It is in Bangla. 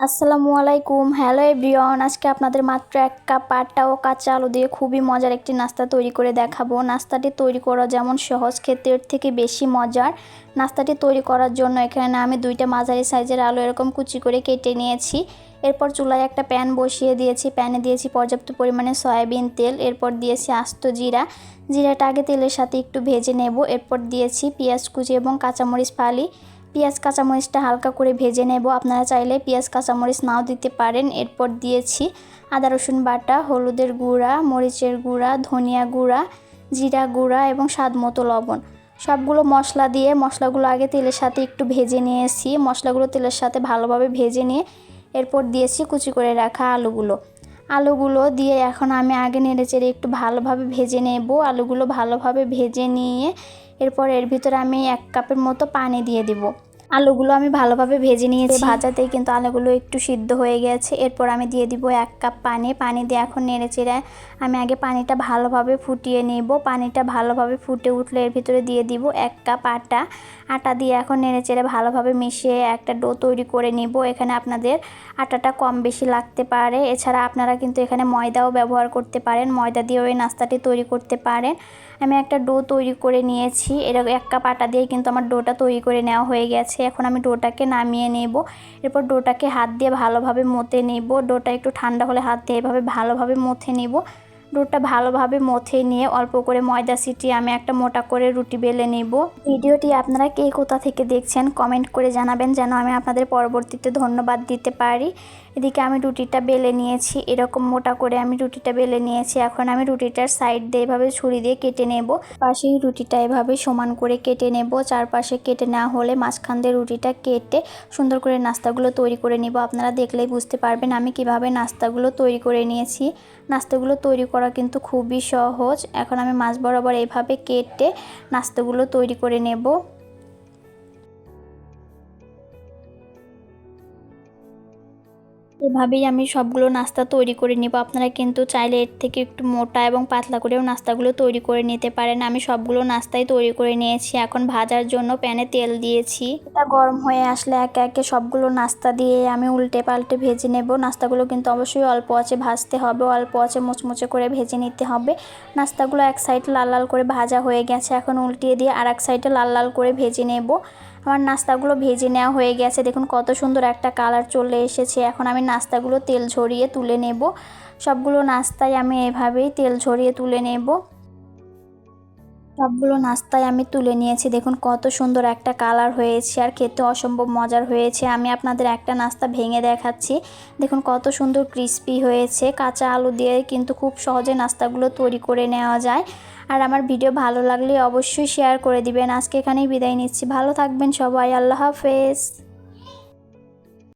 আসসালামু আলাইকুম। হ্যালো এভরিওয়ান আজকে আপনাদের মাত্র এক কাপ পাটা ও কাঁচা আলু দিয়ে খুবই মজার একটি নাস্তা তৈরি করে দেখাবো। নাস্তাটি তৈরি করা যেমন সহজ এর থেকে বেশি মজার। নাস্তাটি তৈরি করার জন্য এখানে আমি দুইটা মাঝারি সাইজের আলু এরকম কুচি করে কেটে নিয়েছি। এরপর চুলায় একটা প্যান বসিয়ে দিয়েছি। প্যানে দিয়েছি পর্যাপ্ত পরিমাণে সয়াবিন তেল, এরপর দিয়েছি আস্ত জিরা। জিরাটা আগে তেলের সাথে একটু ভেজে নেব। এরপর দিয়েছি পেঁয়াজ কুচি এবং কাঁচামরিচ ফালি। পেঁয়াজ কাঁচামরিচটা হালকা করে ভেজে নেব। আপনারা চাইলে পেঁয়াজ কাঁচামরিচ নাও দিতে পারেন। এরপর দিয়েছি আদা, রসুন বাটা, হলুদের গুঁড়া, মরিচের গুঁড়া, ধনিয়া গুঁড়া, জিরা গুঁড়া এবং স্বাদ মতো লবণ। সবগুলো মশলা দিয়ে মশলাগুলো আগে তেলের সাথে একটু ভেজে নিয়েছি। মশলাগুলো তেলের সাথে ভালোভাবে ভেজে নিয়ে এরপর দিয়েছি কুচি করে রাখা আলুগুলো। আলুগুলো দিয়ে এখন আমি আগে নেড়ে চেড়ে একটু ভালোভাবে ভেজে নেব। আলুগুলো ভালোভাবে ভেজে নিয়ে এরপর এর ভিতরে আমি এক কাপের মতো পানি দিয়ে দিব। আলুগুলো আমি ভালোভাবে ভেজে নিয়েছি। ভাজাতেই কিন্তু আলুগুলো একটু সিদ্ধ হয়ে গেছে। এরপর আমি দিয়ে দিব এক কাপ পানি। পানি দিয়ে এখন নেড়ে চেড়ে আমি আগে পানিটা ভালোভাবে ফুটিয়ে নেব। পানিটা ভালোভাবে ফুটে উঠলে এর ভিতরে দিয়ে দিব এক কাপ আটা। আটা দিয়ে এখন নেড়ে চেড়ে ভালোভাবে মিশিয়ে একটা ডো তৈরি করে নিব। এখানে আপনাদের আটাটা কম বেশি লাগতে পারে। এছাড়া আপনারা কিন্তু এখানে ময়দাও ব্যবহার করতে পারেন। ময়দা দিয়েও এই নাস্তাটি তৈরি করতে পারেন। আমি একটা ডো তৈরি করে নিয়েছি। এরকম এক কাপ আটা দিয়ে কিন্তু আমার ডোটা তৈরি করে নেওয়া হয়ে গেছে। এখন আমি ডোটাকে নামিয়ে নেব। এরপর ডোটাকে হাত দিয়ে ভালোভাবে মতে নেব। ডোটা একটু ঠান্ডা হলে হাত দিয়ে এভাবে ভালোভাবে মথে নেব। ডোটা ভালোভাবে মথে নিয়ে অল্প করে ময়দা সিটিয়ে আমি একটা মোটা করে রুটি বেলে নেব। ভিডিওটি আপনারা কে কোথা থেকে দেখছেন কমেন্ট করে জানাবেন যেন আমি আপনাদের পরবর্তীতে ধন্যবাদ দিতে পারি। এদিকে আমি রুটিটা বেলে নিয়েছি, এরকম মোটা করে আমি রুটিটা বেলে নিয়েছি। এখন আমি রুটিটার সাইড দিয়ে এভাবে ছুরি দিয়ে কেটে নেব। পাশেই রুটিটা এভাবে সমান করে কেটে নেব। চারপাশে কেটে না হলে মাঝখান দিয়ে রুটিটা কেটে সুন্দর করে নাস্তাগুলো তৈরি করে নেব। আপনারা দেখলেই বুঝতে পারবেন আমি কীভাবে নাস্তাগুলো তৈরি করে নিয়েছি। নাস্তাগুলো তৈরি করা কিন্তু খুবই সহজ। এখন আমি মাছ বরাবর এভাবে কেটে নাস্তাগুলো তৈরি করে নেব। এভাবেই আমি সবগুলো নাস্তা তৈরি করে নিব। আপনারা কিন্তু চাইলে এর থেকে একটু মোটা এবং পাতলা করেও নাস্তাগুলো তৈরি করে নিতে পারেন। আমি সবগুলো নাস্তাই তৈরি করে নিয়েছি। এখন ভাজার জন্য প্যানে তেল দিয়েছি। এটা গরম হয়ে আসলে একে একে সবগুলো নাস্তা দিয়ে আমি উল্টে পাল্টে ভেজে নেব। নাস্তাগুলো কিন্তু অবশ্যই অল্প আছে ভাজতে হবে, অল্প আছে মুচমুচে করে ভেজে নিতে হবে। নাস্তাগুলো এক সাইড লাল লাল করে ভাজা হয়ে গেছে। এখন উল্টিয়ে দিয়ে আর এক সাইডে লাল লাল করে ভেজে নেব। আমার নাস্তাগুলো ভেজে নেওয়া হয়ে গেছে। দেখুন কত সুন্দর একটা কালার চলে এসেছে। এখন আমি নাস্তাগুলো তেল ঝরিয়ে তুলে নেব। সবগুলো নাস্তায় আমি এভাবেই তেল ঝরিয়ে তুলে নেব। সবগুলো নাস্তায় আমি তুলে নিয়েছি। দেখুন কত সুন্দর একটা কালার হয়েছে আর খেতে অসম্ভব মজার হয়েছে। আমি আপনাদের একটা নাস্তা ভেঙে দেখাচ্ছি। দেখুন কত সুন্দর ক্রিস্পি হয়েছে। কাঁচা আলু দিয়ে কিন্তু খুব সহজে নাস্তাগুলো তৈরি করে নেওয়া যায়। আর আমার ভিডিও ভালো লাগলে অবশ্যই শেয়ার করে দিবেন। আজকে এখানেই বিদায় নিচ্ছি। ভালো থাকবেন সবাই। আল্লাহ হাফেজ।